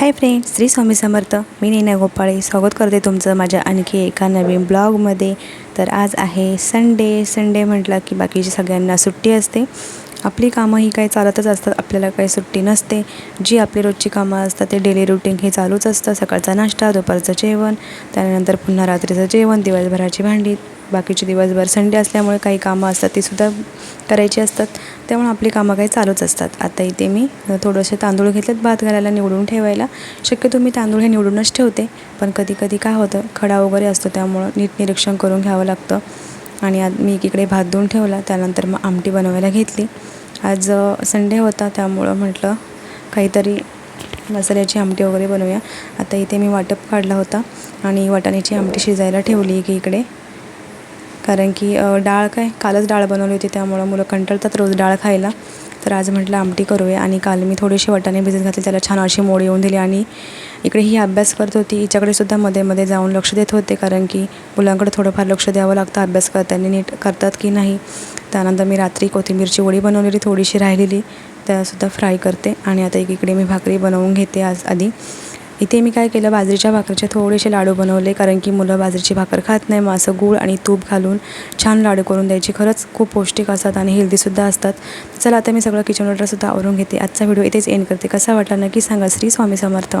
Hi friend Shri Swami Samarth. मी नैना गोपाळे. स्वागत करते तुमचं माझ्या आणखी एका नवीन ब्लॉगमध्ये. तर आज आहे संडे. संडे म्हटलं की बाकीची सगळ्यांना सुट्टी असते. आपली कामं ही काही चालतच असतात. आपल्याला काही सुट्टी नसते. जी आपली रोजची कामं असतात ते डेली रुटीन हे चालूच असतं. सकाळचा नाश्ता दुपारचं जेवण त्यानंतर पुन्हा रात्रीचं जेवण दिवसभराची भांडी. बाकीचे दिवसभर संडे असल्यामुळे काही कामं असतात तीसुद्धा करायची असतात. त्यामुळे आपली कामं काही चालूच असतात. आता इथे मी थोडंसे तांदूळ घेतलेत भात घालायला निवडून ठेवायला. शक्यतो मी तांदूळ हे निवडूनच ठेवते पण कधी कधी काय होतं खडा वगैरे असतो त्यामुळं नीट निरीक्षण करून घ्यावं लागतं. आणि आज मी एकीकडे भात धुवून ठेवला त्यानंतर मग आमटी बनवायला घेतली. आज संडे होता त्यामुळं म्हटलं काहीतरी मसाल्याची आमटी वगैरे बनवूया. आता इथे मी वाटप काढला होता आणि वाटाण्याची आमटी शिजायला ठेवली एकीकडे. कारण की डाळ काय कालच डाळ बनवली होती त्यामुळं मुलं कंटाळतात रोज डाळ खायला. तर आज म्हटलं आमटी करूया आणि काल मी थोडेसे वटाणे भिजत घातले त्याला छान अशी मोड येऊन दिली आणि इकडे ही अभ्यास करत होती. हिच्याकडे सुद्धा मध्ये मध्ये जाऊन लक्ष देत होते कारण की मुलांकडे थोडंफार लक्ष द्यावं लागतं अभ्यास करताना नीट करतात की नाही. त्यानंतर मी रात्री कोथिंबीरची वडी बनवलेली थोडीशी राहिलेली त्यासुद्धा फ्राय करते आणि आता एकीकडे मी भाकरी बनवून घेते आज आधी. इथे मी काय केलं बाजरीच्या भाकरीचे थोडेसे लाडू बनवले कारण की मुलं बाजरीची भाकर खात नाही मग असं गूळ आणि तूप घालून छान लाडू करून द्यायची. खरंच खूप पौष्टिक असतात आणि हेल्दीसुद्धा असतात. चला आता मी सगळं किचन ऑर्डरसुद्धा आवरून घेते. आजचा व्हिडिओ इथेच एंड करते. कसा वाटला नक्की सांगा. श्री स्वामी समर्थ.